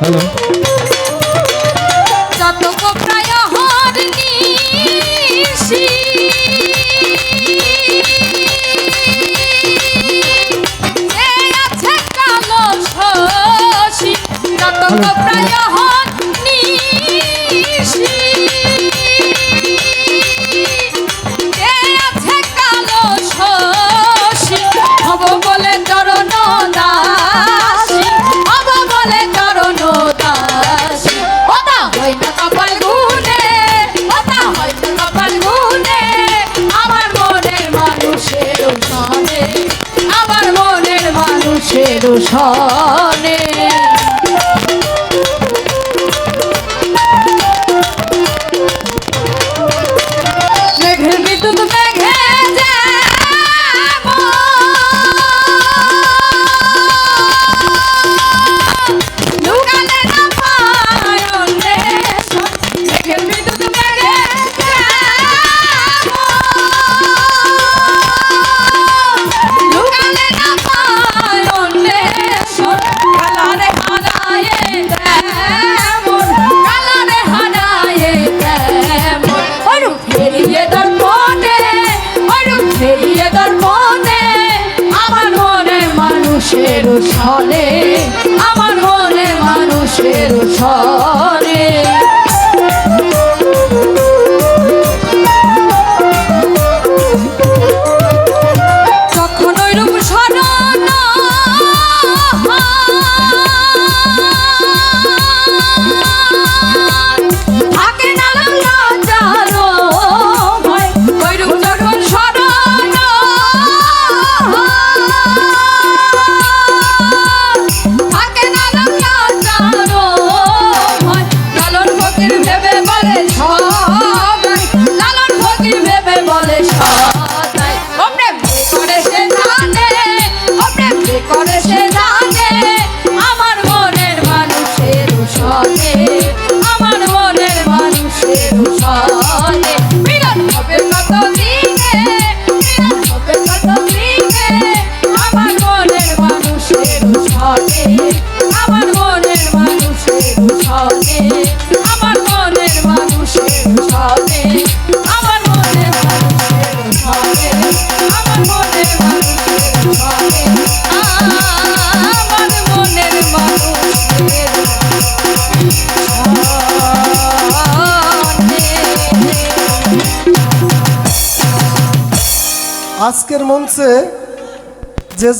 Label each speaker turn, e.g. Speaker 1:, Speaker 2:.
Speaker 1: Hello. যত প্রায় হরনি কালো শশী যত প্রায় দূষণে মানুষের ছলে আমার মনে মানুষের ছলে। সারা
Speaker 2: আজকের মঞ্চে যে